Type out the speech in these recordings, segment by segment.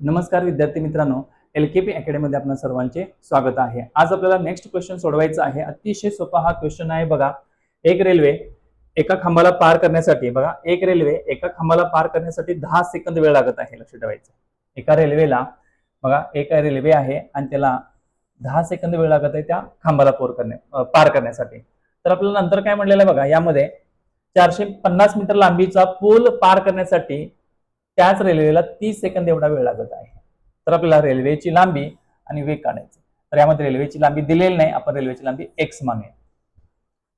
नमस्कार विद्यार्थी मित्रांनो एल के पी अकॅडमीमध्ये आपल्या सर्वांचे स्वागत आहे. आज आपल्याला नेक्स्ट क्वेश्चन सोडवायचा आहे. अतिशय सोपा हा क्वेश्चन आहे बघा. एक रेल्वे एका खांबाला पार करण्यासाठी बघा एक रेल्वे एका खांबाला पार करण्यासाठी दहा सेकंद वेळ लागत आहे लक्ष ठेवायचं. एका रेल्वेला बघा एक रेल्वे आहे आणि त्याला दहा सेकंद वेळ लागत आहे त्या खांबाला पोर करण्या पार करण्यासाठी. तर आपल्याला नंतर काय म्हणलेलं आहे बघा यामध्ये चारशे पन्नास मीटर लांबीचा पूल पार करण्यासाठी त्याच रेल्वेला तीस सेकंद एवढा वेळ लागत आहे. तर आपल्याला रेल्वेची लांबी आणि वेग काढायचं. तर यामध्ये रेल्वेची लांबी दिलेली नाही आपण रेल्वेची लांबी एक्स मानूया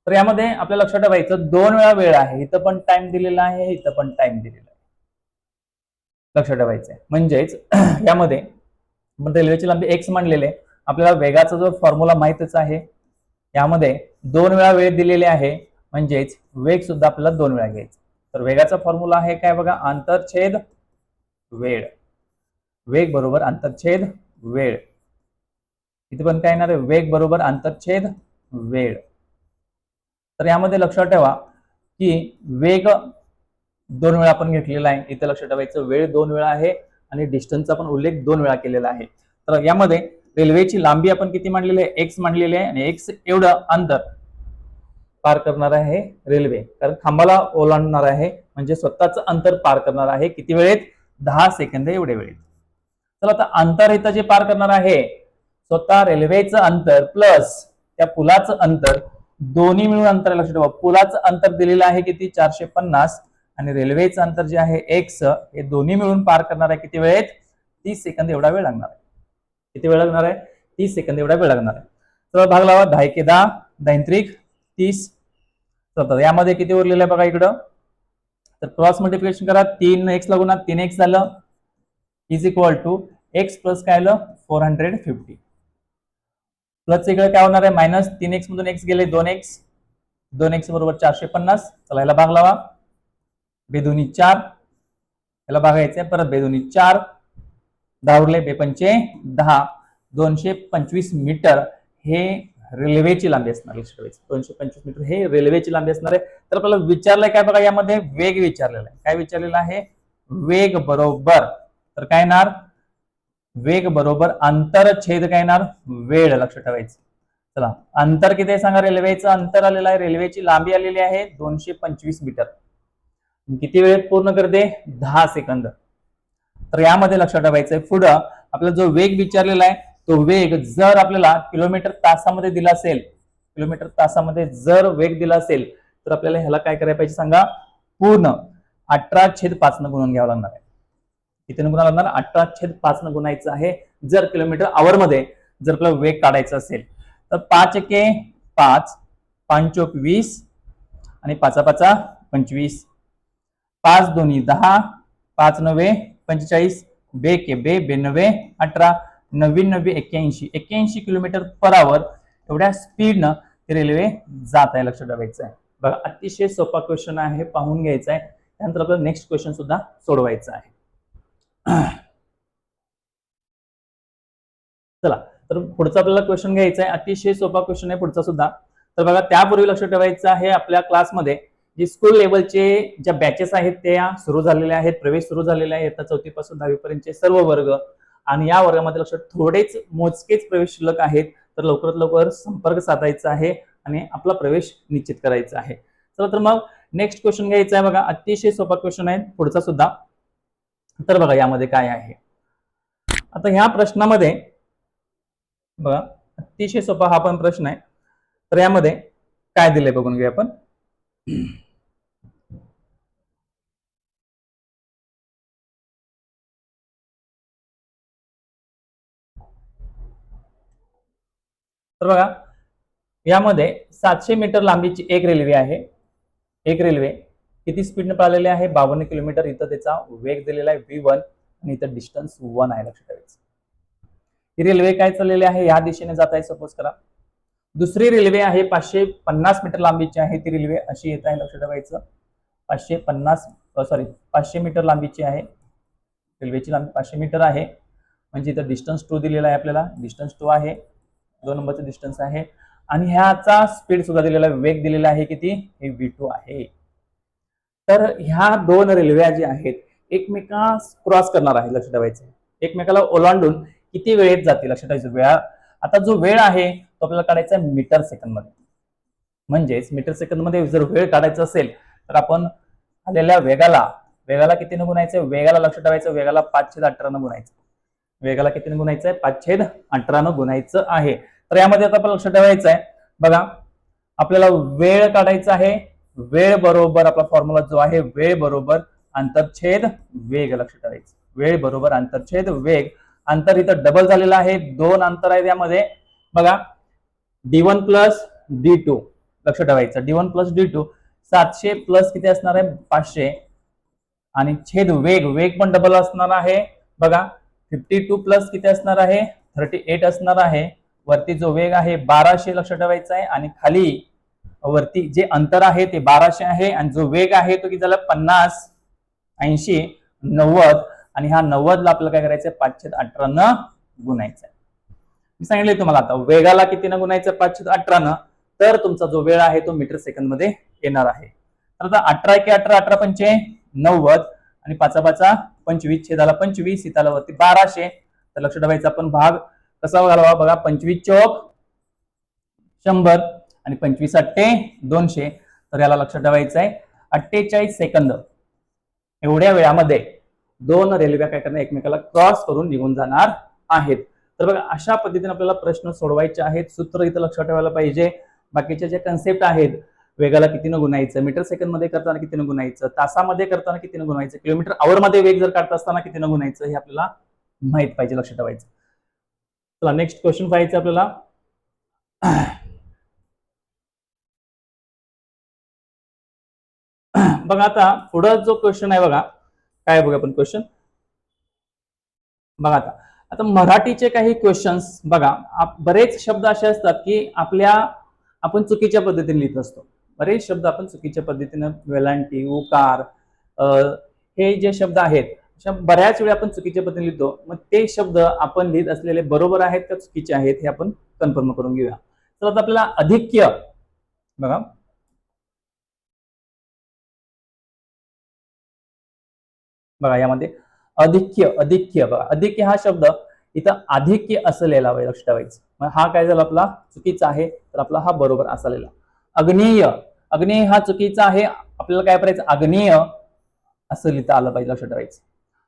तर यामध्ये आपल्या लक्षात ठेवायचं दोन वेळा वेळ आहे इथं पण टाइम दिलेला आहे इथं पण टाइम दिलेला आहे. लक्षात ठेवायचं आहे म्हणजेच यामध्ये आपण रेल्वेची लांबी एक्स मानलेले आपल्याला वेगाचा जो फॉर्म्युला माहितच आहे यामध्ये दोन वेळा वेळ दिलेले आहे. म्हणजेच वेग सुद्धा आपल्याला दोन वेळा घ्यायचा. तर वेगाचा फॉर्म्युला आहे काय बघा? आंतरछेद वेळ. वेग बरोबर आंतरछेद वेळ. इथे पण काय येणार आहे? वेग बरोबर आंतरछेद वेळ. तर यामध्ये लक्षात ठेवा की वेग दोन वेळा आपण घेतलेला आहे. इथे लक्षात ठेवायचं वेळ दोन वेळा आहे आणि डिस्टन्सचा पण उल्लेख दोन वेळा केलेला आहे. तर यामध्ये रेल्वेची लांबी आपण किती मांडलेली आहे? एक्स मांडलेली आहे आणि एक्स एवढं अंतर पार करणार आहे रेल्वे. कारण खांबाला ओलांडणार आहे म्हणजे स्वतःच अंतर पार करणार आहे. किती वेळेत? दहा सेकंद एवढे वेळेत. चला आता अंतर इथं जे पार करणार आहे स्वतः रेल्वेचं अंतर प्लस त्या पुलाचं अंतर दोन्ही मिळून अंतर लक्षात ठेवा. पुलाचं अंतर दिलेलं आहे किती? चारशे पन्नास. आणि रेल्वेचं अंतर जे आहे एक्स हे दोन्ही मिळून पार करणार आहे किती वेळेत? तीस सेकंद एवढा वेळ लागणार आहे. किती वेळ लागणार आहे? तीस सेकंद एवढा वेळ लागणार आहे. तर भाग लावा. दहा एके दहा. दैंत्रिक तीस. सत्तर यामध्ये किती उरलेलं आहे बघा इकडं? तर क्रॉस मल्टिप्लिकेशन करा तीन एक्स लागून तीन एक्स झालं is equal to x plus काय आलं? फोर हंड्रेड फिफ्टी प्लस इकडे काय होणार आहे? मायनस तीन एक्स मधून एक्स गेले दोन एक्स दोन एक्स बरोबर चारशे पन्नास. चला याला भाग लावा. बेदोनी चार. याला भागायचंय परत बेदोनी चार. दहा उरले बेपंचे दहा. दोनशे पंचवीस मीटर. हे रेल्वेची लांबी असणार लक्षात दोनशे पंचवीस मीटर हे रेल्वेची लांबी असणार आहे. तर आपल्याला विचारलंय काय बघा यामध्ये वेग विचारलेला आहे. काय विचारलेलं आहे? वेग बरोबर. तर काय येणार? वेग बरोबर. अंतरछेद काय येणार? वेळ लक्षात ठेवायचं. चला अंतर किती सांगा रेल्वेचं? अंतर आलेलं आहे रेल्वेची लांबी आलेली आहे दोनशे पंचवीस मीटर. किती वेळेत पूर्ण करते? दहा सेकंद. तर यामध्ये लक्षात ठेवायचंय. पुढं आपला जो वेग विचारलेला आहे तो वेग जर आपल्याला किलोमीटर तासामध्ये दिला असेल किलोमीटर तासामध्ये जर वेग दिला असेल तर आपल्याला ह्याला काय करायला पाहिजे सांगा? पूर्ण अठरा छेद पाच न गुणून घ्यावं लागणार आहे. किती गुणा लागणार? अठरा छेद पाच न गुणायचं आहे. जर किलोमीटर आवर मध्ये जर आपल्याला वेग काढायचा असेल तर पाच एके पाच पांचोक वीस आणि पाचा पाचा पंचवीस. पाच दोन्ही दहा पाच नव्वे पंचेचाळीस. बे के बे बेनव्वे अठरा. नव्वीन नव्वे एक्क्याऐंशी एक्क्याऐंशी किलोमीटर पर आवर एवढ्या स्पीडनं रेल्वे जात आहे लक्षात ठेवायचं आहे बघा अतिशय सोपा क्वेश्चन आहे पाहून घ्यायचा आहे त्यानंतर आपल्याला नेक्स्ट क्वेश्चन सुद्धा सोडवायचा आहे. चला तर पुढचा आपल्याला क्वेश्चन घ्यायचा आहे अतिशय सोपा क्वेश्चन आहे पुढचा सुद्धा. तर बघा त्यापूर्वी लक्ष ठेवायचं आहे आपल्या क्लासमध्ये जे स्कूल लेवलचे ज्या बॅचेस आहेत त्या सुरू झालेल्या आहेत प्रवेश सुरू झालेले आहेत चौथीपासून चौथी पासून सर्व वर्ग. आणि या वर्गामध्ये लक्षात थोडेच मोजकेच प्रवेश शिल्लक आहेत. तर लवकरात लवकर संपर्क साधायचा आहे आणि आपला प्रवेश निश्चित करायचा आहे. चला तर मग नेक्स्ट क्वेश्चन घ्यायचा आहे बघा. अतिशय सोपा क्वेश्चन आहे. पुढचा सुद्धा. तर बघा यामध्ये काय आहे. आता ह्या प्रश्नामध्ये बघा अतिशय सोपा हा पण प्रश्न आहे. तर यामध्ये काय दिलंय बघून घेऊया आपण. तर बघा यामध्ये सातशे मीटर लांबीची एक रेल्वे आहे. एक रेल्वे किती स्पीडने पळालेली आहे? बावन्न किलोमीटर. इथं त्याचा वेग दिलेला आहे व्ही वन आणि इथं डिस्टन्स वन आहे लक्षात ठेवायचं. ही रेल्वे काय चाललेली आहे? या दिशेने जात आहे सपोज करा. दुसरी रेल्वे आहे पाचशे पन्नास मीटर लांबीची आहे ती रेल्वे अशी येत आहे लक्षात ठेवायचं. पाचशे पन्नास सॉरी पाचशे मीटर लांबीची आहे. रेल्वेची लांबी पाचशे मीटर आहे. म्हणजे इथं डिस्टन्स टू दिलेला आहे आपल्याला. डिस्टन्स टू आहे. दोन नंबरचं डिस्टन्स आहे. आणि ह्याचा स्पीड सुद्धा दिलेला वेग दिलेला आहे किती? हे व्ही टू आहे. तर ह्या दोन रेल्वे ज्या आहेत एकमेका क्रॉस करणार आहे लक्ष ठेवायचं एकमेकाला ओलांडून किती वेळेत जातील लक्ष ठेवायचं वेळा. आता जो वेळ आहे तो आपल्याला काढायचा आहे मीटर सेकंदमध्ये. म्हणजेच मीटर सेकंदमध्ये जर वेळ काढायचा असेल तर आपण आलेल्या वेगाला वेगाला कितीनं गुणायचं वेगाला लक्ष ठेवायचं वेगाला पाच छेद अठरानं गुणायचं. वेगाला किती गुणायचं आहे पाच छेद अठरानं गुणायचं आहे. तर यामध्ये आता आपण लक्ष ठेवायचं आहे. बघा आपल्याला वेळ काढायचा आहे. वेळ बरोबर आपला फॉर्म्युला जो आहे वेळ बरोबर आंतरछेद वेग. लक्ष ठेवायचं. वेळ बरोबर आंतरछेद वेग. अंतर इथं डबल झालेलं आहे. दोन अंतर आहे त्यामध्ये बघा D one plus D two लक्ष ठेवायचं. D one plus D two सातशे प्लस किती असणार आहे? पाचशे. आणि छेद वेग. वेग पण डबल असणार आहे. बघा फिफ्टी टू प्लस किती असणार आहे? थर्टी एट असणार आहे. वरती जो वेग आहे बाराशे लक्ष ठेवायचा आहे आणि खाली वरती जे अंतर आहे ते बाराशे आहे आणि जो वेग आहे तो किती झाला पन्नास ऐंशी नव्वद आणि हा नव्वदला आपल्याला काय करायचं आहे पाचशे अठरानं गुणायचं आहे मी सांगितले तुम्हाला आता वेगाला कितीनं गुणायचं पाचशे अठरानं. तर तुमचा जो वेळ आहे तो मीटर सेकंदमध्ये येणार आहे. तर आता अठरा एक अठरा अठरा पंचे नव्वद आणि पाचा पाचा पंचवीस छेदाला पंचवीस इथाला वरती बाराशे. तर लक्ष ठेवायचा आपण भाग कसा घालवा? बघा पंचवीस चौक शंभर आणि पंचवीस अठ्ठे दोनशे. तर याला लक्ष ठेवायचं आहे अठ्ठेचाळीस सेकंद. एवढ्या वेळामध्ये दोन रेल्वे काय करणार? एकमेकाला क्रॉस करून निघून जाणार आहेत. तर बघा अशा पद्धतीने आपल्याला प्रश्न सोडवायचे आहेत. सूत्र इथं लक्षात ठेवायला पाहिजे. बाकीच्या ज्या कन्सेप्ट आहेत वेगाला कितीनं गुणायचं? मीटर सेकंदमध्ये करताना कितीनं गुणायचं? तासामध्ये करताना कितीनं गुणायचं? किलोमीटर आवर मध्ये वेग जर काढता असताना कितीनं गुणायचं? हे आपल्याला माहीत पाहिजे लक्षात ठेवायचं. चला नेक्स्ट क्वेश्चन पाहायचं आपल्याला. बघा आता पुढं जो क्वेश्चन आहे बघा काय बघा आपण क्वेश्चन बघा आता. आता मराठीचे काही क्वेश्चन्स बघा बरेच शब्द असे असतात की आपल्या आपण चुकीच्या पद्धतीने लिहित असतो. बरेच शब्द आपण चुकीच्या पद्धतीने वेलांटी उकार हे जे शब्द आहेत बऱ्याच वेळा आपण चुकीच्या पद्धतीने लिहितो. मग ते शब्द आपण लिहित असलेले बरोबर आहेत का चुकीचे आहेत हे आपण कन्फर्म करून घेऊया. तर आता आपल्याला अधिक्य बघा. बघा यामध्ये. अधिक्य अधिक्य बघा. अधिक्य हा शब्द इथं अधिक्य असं लिहायला लक्ष ठेवायचं. मग हा काय झाला आपला? चुकीचा आहे. तर आपला हा बरोबर असा लिहिला. अग्नेय अग्नेय हा चुकीचा आहे. आपल्याला काय करायचं? आग्नेय असं लिहिता आलं पाहिजे लक्ष ठेवायचं.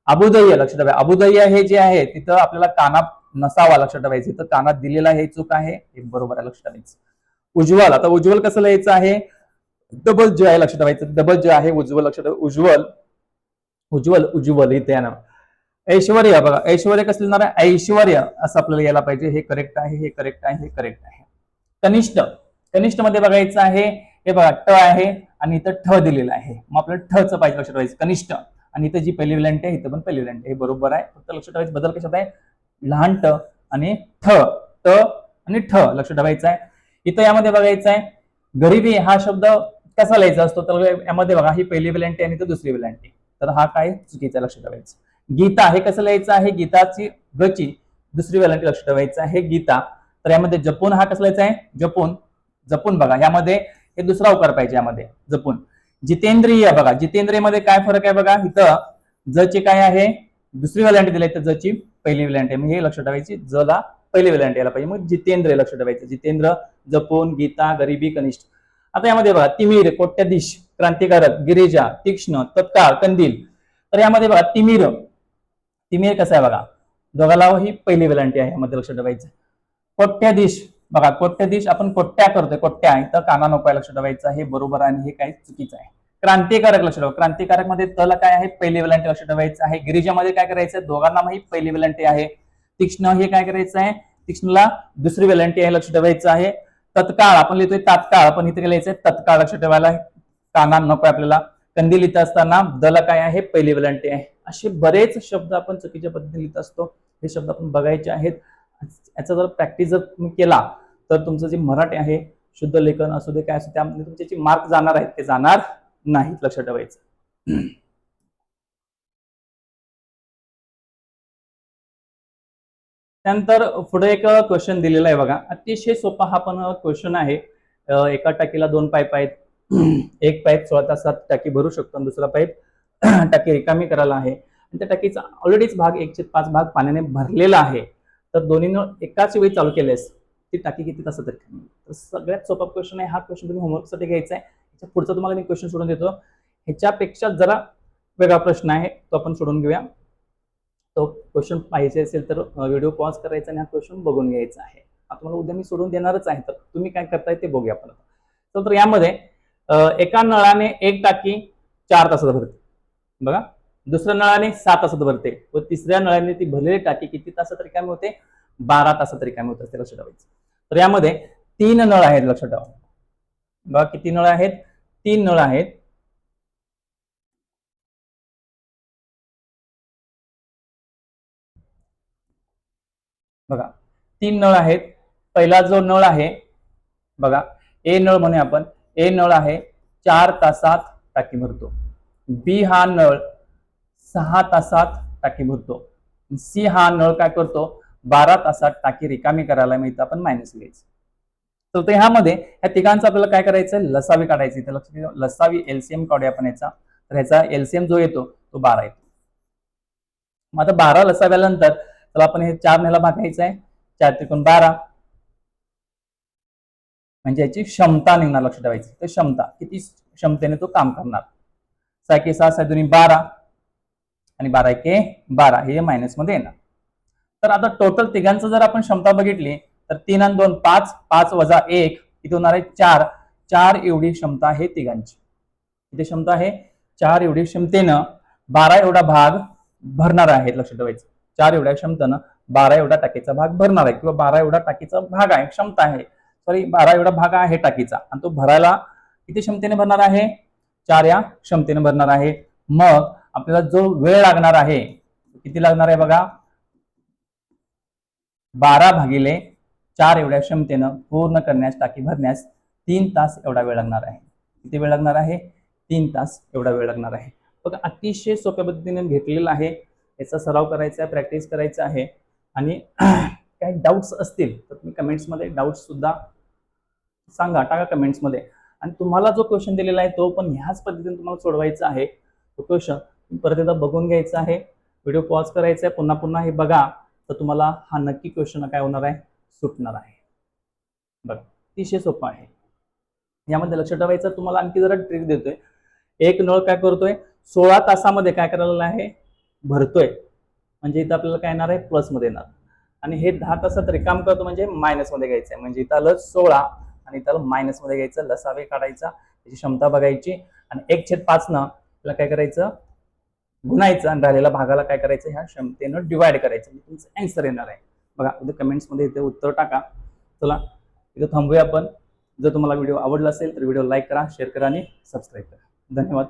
अबुदय्य लक्ष ठेवा. अबुदय्य हे जे आहे तिथं आपल्याला कानात नसावा लक्ष ठेवायचं इथं कानात दिलेला हे चूक आहे हे बरोबर आहे लक्ष ठेवायचं. उज्ज्वल आता उज्ज्वल कसं लिहायचं आहे? डबल जे आहे लक्ष ठेवायचं. डबल जे आहे उज्ज्वल लक्ष ठेवा. उज्ज्वल उज्ज्वल उज्ज्वल इथे येणार ऐश्वर्य बघा. ऐश्वर्य कसं लिहिणार आहे? ऐश्वर्य असं आपल्याला यायला पाहिजे. हे करेक्ट आहे हे करेक्ट आहे हे करेक्ट आहे. कनिष्ठ. कनिष्ठमध्ये बघायचं आहे हे बघा ट आहे आणि इथं ठ दिलेलं आहे. मग आपल्याला ठचं पाहिजे लक्षात ठेवायचं. कनिष्ठ. आणि इथं जी पहिली वेलांटी आहे इथं पण पहिली विलंटी आहे. हे बरोबर आहे. फक्त लक्ष ठेवायचं बदल कशात आहे? लहान ट आणि ठ. ट आणि ठ लक्ष ठेवायचं आहे. इथं यामध्ये बघायचं आहे गरिबी हा शब्द कसा लिहायचा असतो? तर यामध्ये बघा ही पहिली वेलांटी आणि इथं दुसरी वेलांटी तर हा काय? चुकीचा लक्ष ठेवायचं. गीता हे कसं लिहायचं आहे? गीताची गची दुसरी वेलांटी लक्ष ठेवायचं आहे. गीता. तर यामध्ये जपून हा कसं लिहायचा आहे? जपून. जपून बघा यामध्ये हे दुसरा उकार पाहिजे यामध्ये. जपून. जितेंद्रिय बघा जितेंद्रिय काय फरक आहे बघा? इथं जची काय आहे? दुसरी वेलांटी दिली तर जची पहिली वेलांटी आहे. मग हे लक्षात ठेवायची जला पहिली वेलांटी यायला पाहिजे. मग जितेंद्र लक्ष ठेवायचं. जितेंद्र जपून गीता गरिबी कनिष्ठ. आता यामध्ये बघा तिमीर कोट्याधीश क्रांतिकारक गिरिजा तीक्ष्ण तत्काळ कंदील. तर यामध्ये बघा तिमीर. तिमीर कसं आहे बघा? दोघाला ही पहिली वेलांटी आहे यामध्ये लक्ष ठेवायचं. कोट्याधीश बघा कोट्याधीश आपण कोट्या करतोय कोट्या इथं काना नको आहे लक्ष ठेवायचं हे बरोबर आहे आणि हे काही चुकीचं आहे. क्रांतिकारक लक्ष ठेवा. क्रांतिकारकमध्ये तल काय आहे? पहिली वेलांटी लक्ष ठेवायचं आहे. गिरिजामध्ये काय करायचं दोघांना ही पहिली वेलांटी आहे. तीक्ष्ण हे काय करायचं आहे? तीक्ष्णला दुसरी वेलांटी आहे लक्ष ठेवायचं आहे. तत्काळ आपण लिहितोय तात्काळ आपण इथे लिहायचंय तत्काळ लक्ष ठेवायला काना नको आपल्याला कंदी लिहित असताना दल काय आहे? पहिली वेलांटी आहे. असे बरेच शब्द आपण चुकीच्या पद्धतीने लिहित असतो. हे शब्द आपण बघायचे आहेत. याचा जर प्रॅक्टिस जर तुम्ही केला तर तुमचं जे मराठी आहे शुद्ध लेखन असू दे काय असू त्यामध्ये तुमचे जे मार्क जाणार आहेत ते जाणार नाहीत लक्षात ठेवायचं. त्यानंतर पुढे एक क्वेश्चन दिलेला आहे बघा. अतिशय सोपा हा पण क्वेश्चन आहे. एका टाकीला दोन पाईप आहेत. एक पाईप सोळा तासात टाकी भरू शकतो आणि दुसरा पाईप टाकी रिकामी करायला आहे. आणि त्या टाकीचा ऑलरेडीच भाग एकशे पाच भाग पाण्याने भरलेला आहे. तर दोन्ही नळ एकाच वेळी चालू केलेस ती टाकी किती तासात तर सगळ्यात सोपा क्वेश्चन आहे हा क्वेश्चन तुम्ही होमवर्कसाठी घ्यायचा आहे. त्याच्या पुढचा तुम्हाला मी क्वेश्चन सोडून देतो. ह्याच्यापेक्षा जरा वेगळा प्रश्न आहे तो आपण सोडून घेऊया. तो क्वेश्चन पाहिजे असेल तर व्हिडिओ पॉज करायचा आणि हा क्वेश्चन बघून घ्यायचा आहे. आता तुम्हाला उद्या मी सोडून देणारच आहे तर तुम्ही काय करताय ते बघूया आपण तर यामध्ये एका नळाने एक टाकी चार तासात भरते. बघा. दुसऱ्या नळाने सहा तासात भरते. व तिसऱ्या नळाने ती भरलेली टाकी किती तासात रिकामी होते? बारा तासात रिकामी होते असते लक्षात ठेवायचं. तर यामध्ये तीन नळ आहेत लक्षात ठेवा. बघा किती नळ आहेत? तीन नळ आहेत. बघा तीन नळ आहेत. पहिला जो नळ आहे बघा ए नळ म्हणूया आपण ए नळ आहे चार तासात टाकी भरतो. बी हा नळ सहा तासात टाकी भरतो. सी हा नळ काय करतो? बारा तासात टाकी रिकामी करायला मिळतं आपण मायनस घ्यायचं तर ते ह्यामध्ये ह्या तिघांचं आपल्याला काय करायचं लसावी काढायची. तर लक्ष लसावी एलसीएम काढूया आपण याचा. तर ह्याचा एलसीएम जो येतो तो बारा येतो. मग आता बारा लसाव्यानंतर त्याला आपण हे चार नेला भागायचं आहे चार त्रिकोण बारा. म्हणजे याची क्षमता निघणार लक्ष ठेवायची. तर क्षमता किती क्षमतेने तो काम करणार? सहा के सहा सहा दोन्ही बारा. आणि बारा एके बारा हे मायनसमध्ये येणार. तर आता टोटल तिघांचं जर आपण क्षमता बघितली तर तीन आणि दोन पाच पाच वजा एक इथे होणार आहे चार. चार एवढी क्षमता आहे तिघांची. इथे क्षमता आहे चार एवढी क्षमतेनं बारा एवढा भाग भरणार आहे लक्ष ठेवायचं. चार एवढ्या क्षमतेनं बारा एवढा टाकीचा भाग भरणार आहे किंवा बारा एवढा टाकीचा भाग आहे क्षमता आहे. सॉरी बारा एवढा भाग आहे टाकीचा. आणि तो भरायला किती क्षमतेने भरणार आहे? चार या क्षमतेने भरणार आहे. मग आपल्याला जो वेळ लागणार आहे किती लागणार आहे बघा? बारा भागिले चार एवढ्या क्षमतेनं पूर्ण करण्यास टाकी भरण्यास तीन तास एवढा वेळ लागणार आहे. किती वेळ लागणार आहे? तीन तास एवढा वेळ लागणार आहे. बघा अतिशय सोप्या पद्धतीने घेतलेला आहे. याचा सराव करायचा आहे प्रॅक्टिस करायचं आहे. आणि काही डाऊट्स असतील तर तुम्ही कमेंट्समध्ये डाऊट्स सुद्धा सांगा टाका कमेंट्समध्ये आणि तुम्हाला जो क्वेश्चन दिलेला आहे तो पण ह्याच पद्धतीने तुम्हाला सोडवायचा आहे. तो क्वेश्चन परत एकदा बघून घ्यायचं आहे. व्हिडिओ पॉज करायचा आहे. पुन्हा पुन्हा हे बघा. तर तुम्हाला हा नक्की क्वेश्चन काय होणार आहे? सुटणार आहे. बघा. अतिशय सोपं आहे. यामध्ये लक्ष ठेवायचं. तुम्हाला आणखी जरा ट्रिक देतोय. एक नळ काय करतोय? सोळा तासामध्ये काय करायला आहे? भरतोय. म्हणजे इथं आपल्याला काय येणार आहे? प्लसमध्ये येणार. आणि हे दहा तासात रिकाम करतो म्हणजे मायनसमध्ये घ्यायचं आहे. म्हणजे इथं आलं सोळा. आणि इथं मायनसमध्ये घ्यायचं. लसावे काढायचा. त्याची क्षमता बघायची. आणि एक छेद पाचनं आपल्याला काय करायचं? गुणायचं आणि राहिलेल्या भागाला काय करायचं? ह्या क्षमतेनं डिवाइड करायचं. म्हणजे तुमचं अँसर येणार आहे. बघा इथे कमेंट्समध्ये इथे उत्तर टाका. चला इथं थांबूया आपण. जर तुम्हाला व्हिडिओ आवडला असेल तर व्हिडिओ लाईक करा शेअर करा आणि सबस्क्राईब करा. धन्यवाद.